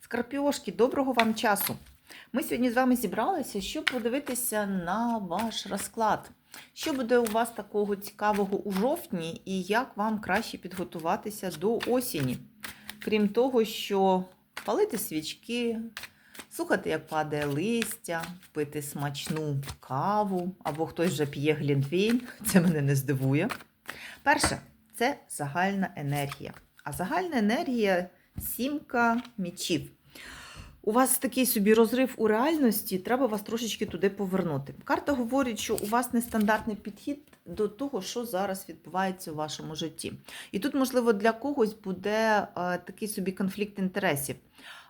Скорпіошки, доброго вам часу! Ми сьогодні з вами зібралися, щоб подивитися на ваш розклад. Що буде у вас такого цікавого у жовтні і як вам краще підготуватися до осені? Крім того, що палити свічки, слухати, як падає листя, пити смачну каву, або хтось вже п'є глінтвейн, це мене не здивує. Перше, це загальна енергія. А загальна енергія сімка мічів. У вас такий собі розрив у реальності, треба вас трошечки туди повернути. Карта говорить, що у вас нестандартний підхід до того, що зараз відбувається у вашому житті. І тут, можливо, для когось буде е, такий собі конфлікт інтересів.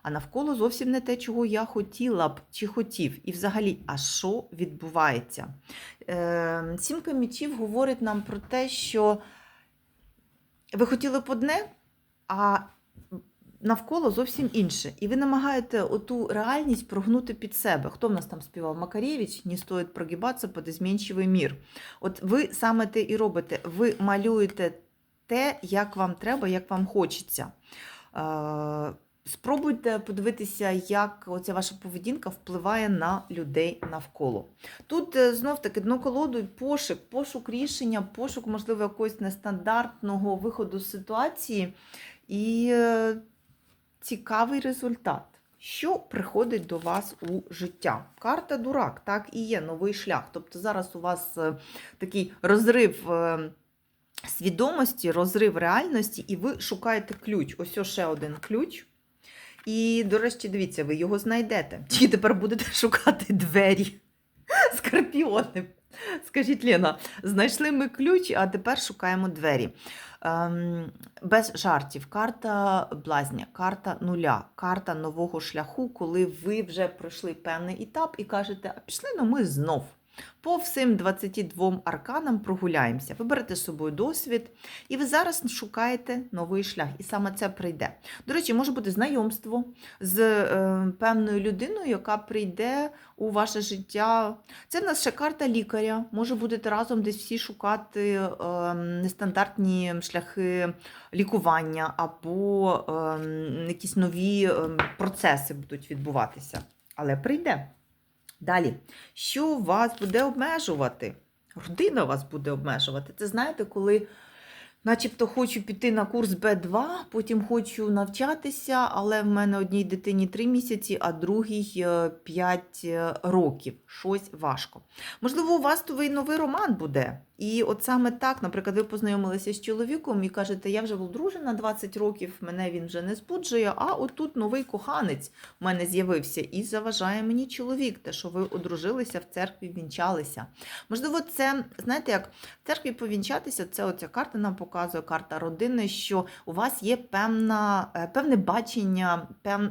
А навколо зовсім не те, чого я хотіла б чи хотів. І взагалі, а що відбувається? Е, Сімка мічів говорить нам про те, що ви хотіли б одне, а навколо зовсім інше. І ви намагаєте оту реальність прогнути під себе. Хто в нас там співав? Макарєвич, не стоїть прогибатися під змінчивий мір. От ви саме те і робите. Ви малюєте те, як вам треба, як вам хочеться. Е, Спробуйте подивитися, як оця ваша поведінка впливає на людей навколо. Тут е, знов таки дно колоду пошук, пошук рішення, пошук, можливо, якогось нестандартного виходу з ситуації і е, цікавий результат. Що приходить до вас у життя? Карта дурак, так і є новий шлях. Тобто зараз у вас е, такий розрив е, свідомості, розрив реальності, і ви шукаєте ключ. Ось ще один ключ. І, до речі, дивіться, ви його знайдете. Тільки тепер будете шукати двері. Скорпіони. Скажіть, Лена, знайшли ми ключ, а тепер шукаємо двері. Ем, без жартів. Карта блазня, карта нуля, карта нового шляху, коли ви вже пройшли певний етап і кажете, а пішли ну ми знов. По всім 22 арканам прогуляємося. Ви берете з собою досвід, і ви зараз шукаєте новий шлях. І саме це прийде. До речі, може бути знайомство з е, певною людиною, яка прийде у ваше життя. Це в нас ще карта лікаря. Може будете разом десь всі шукати е, нестандартні шляхи лікування або е, якісь нові е, процеси будуть відбуватися. Але прийде. Далі, що вас буде обмежувати? Родина вас буде обмежувати. Це знаєте, коли начебто хочу піти на курс Б2, потім хочу навчатися, але в мене одній дитині 3 місяці, а другій 5 років. Щось важко. Можливо, у вас новий новий роман буде. І от саме так, наприклад, ви познайомилися з чоловіком і кажете, я вже одружена 20 років, мене він вже не збуджує, а отут новий коханець в мене з'явився і заважає мені чоловік, те, що ви одружилися в церкві, вінчалися. Можливо, це, знаєте, як в церкві повінчатися, це оця карта нам показує, карта родини, що у вас є певна, е, певне бачення пев...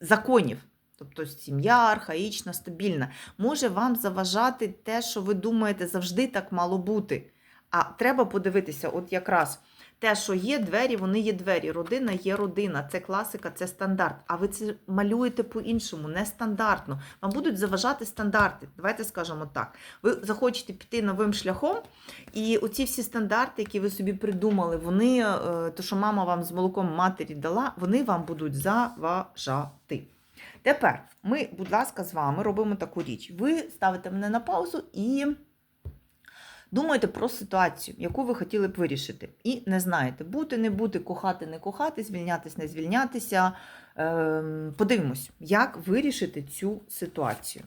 законів. Тобто сім'я архаїчна, стабільна, може вам заважати те, що ви думаєте, завжди так мало бути. А треба подивитися, от якраз те, що є двері, вони є двері. Родина є родина, це класика, це стандарт. А ви це малюєте по-іншому, нестандартно. Вам будуть заважати стандарти. Давайте скажемо так. Ви захочете піти новим шляхом, і оці всі стандарти, які ви собі придумали, вони, е, то, що мама вам з молоком матері дала, вони вам будуть заважати. Тепер ми, будь ласка, з вами робимо таку річ. Ви ставите мене на паузу і думаєте про ситуацію, яку ви хотіли б вирішити. І не знаєте, бути, не бути, кохати, не кохати, звільнятись, не звільнятися. Ем, подивимось, як вирішити цю ситуацію.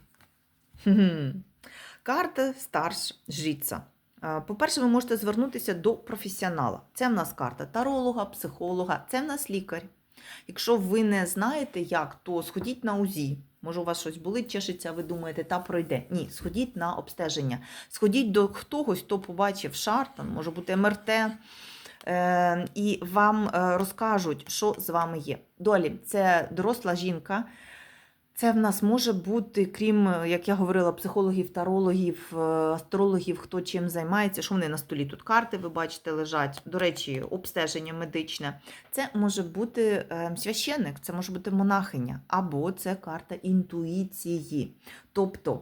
Карта старш жріця. Е, По-перше, ви можете звернутися до професіонала. Це в нас карта таролога, психолога, це в нас лікар. Якщо ви не знаєте, як, то сходіть на УЗІ. Може, у вас щось болить, чешеться, ви думаєте, та пройде. Ні, сходіть на обстеження. Сходіть до когось, хто побачив шар, там, може бути МРТ, е, і вам е, розкажуть, що з вами є. Долі, це доросла жінка. Це в нас може бути, крім, е, як я говорила, психологів, тарологів, е, астрологів, хто чим займається, що вони на столі тут карти, ви бачите, лежать. До речі, обстеження медичне. Це може бути е, священник, це може бути монахиня, або це карта інтуїції. Тобто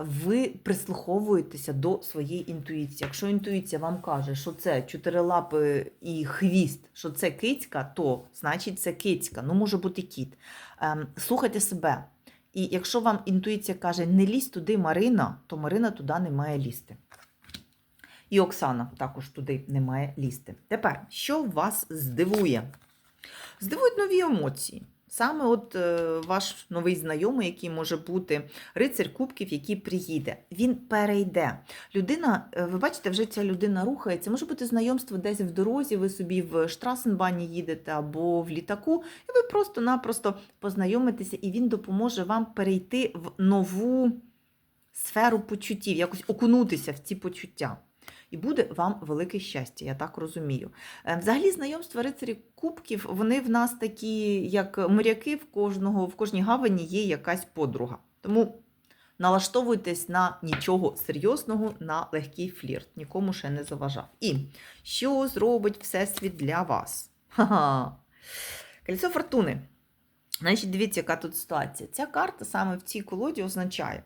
ви прислуховуєтеся до своєї інтуїції. Якщо інтуїція вам каже, що це чотирилапи і хвіст, що це кицька, то значить це кицька, ну може бути кіт. Ем, Слухайте себе. І якщо вам інтуїція каже, не лізь туди Марина, то Марина туди не має лізти. І Оксана також туди не має лізти. Тепер, що вас здивує? Здивують нові емоції. Саме от е, ваш новий знайомий, який може бути рицар кубків, який приїде, він перейде. Людина, е, ви бачите, вже ця людина рухається. Може бути знайомство десь в дорозі, ви собі в Штрасенбані їдете або в літаку, і ви просто-напросто познайомитеся, і він допоможе вам перейти в нову сферу почуттів, якось окунутися в ці почуття. І буде вам велике щастя, я так розумію. Е, Взагалі, знайомства рицарів кубків, вони в нас такі, як моряки, в кожного, в кожній гавані є якась подруга. Тому налаштовуйтесь на нічого серйозного, на легкий флірт. Нікому ще не заважав. І що зробить Всесвіт для вас? Ха-ха. Кольцо фортуни. Значить, дивіться, яка тут ситуація. Ця карта саме в цій колоді означає.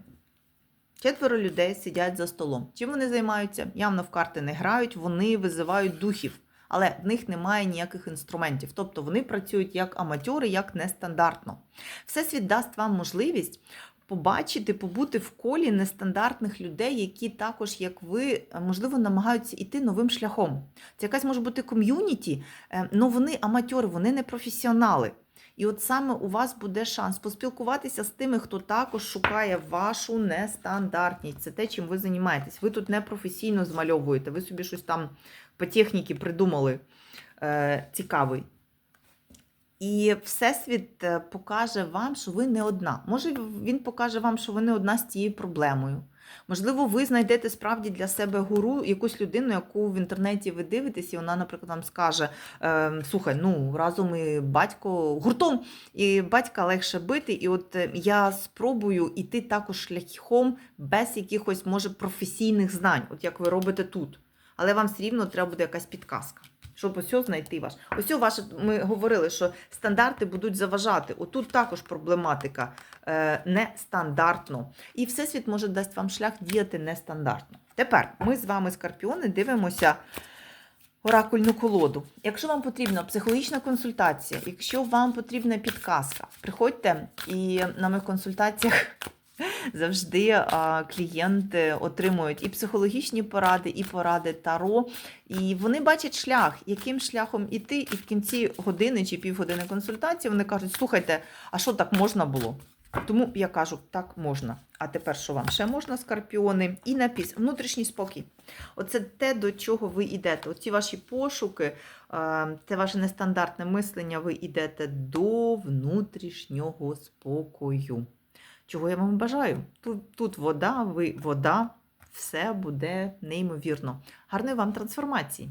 Четверо людей сидять за столом. Чим вони займаються? Явно в карти не грають, вони визивають духів, але в них немає ніяких інструментів. Тобто вони працюють як аматьори, як нестандартно. Всесвіт дасть вам можливість побачити, побути в колі нестандартних людей, які також, як ви, можливо, намагаються йти новим шляхом. Це якась може бути ком'юніті, але вони аматьори, вони не професіонали. І от саме у вас буде шанс поспілкуватися з тими, хто також шукає вашу нестандартність. Це те, чим ви займаєтесь. Ви тут не професійно змальовуєте, ви собі щось там по техніці придумали е, цікавий. І Всесвіт е, покаже вам, що ви не одна. Може, він покаже вам, що ви не одна з цією проблемою. Можливо, ви знайдете справді для себе гуру, якусь людину, яку в інтернеті ви дивитесь, і вона, наприклад, вам скаже: е, слухай, ну разом і батько гуртом, і батька легше бити. І от е, я спробую іти також шляхом без якихось, може, професійних знань, от як ви робите тут. Але вам все рівно треба буде якась підказка. Щоб ось знайти ваш. Ось ваше, ми говорили, що стандарти будуть заважати. Отут також проблематика е, нестандартно. І Всесвіт може дасть вам шлях діяти нестандартно. Тепер ми з вами, скорпіони, дивимося оракульну колоду. Якщо вам потрібна психологічна консультація, якщо вам потрібна підказка, приходьте і на моїх консультаціях. Завжди клієнти отримують і психологічні поради, і поради таро. І вони бачать шлях, яким шляхом іти, і в кінці години чи півгодини консультації вони кажуть: слухайте, а що так можна було? Тому я кажу, так можна. А тепер що вам ще можна, скорпіони? І напіс, внутрішній спокій. Оце те, до чого ви йдете. Оці ваші пошуки, це ваше нестандартне мислення, ви йдете до внутрішнього спокою. Чого я вам бажаю? Тут, тут вода, ви вода, все буде неймовірно. Гарної вам трансформації!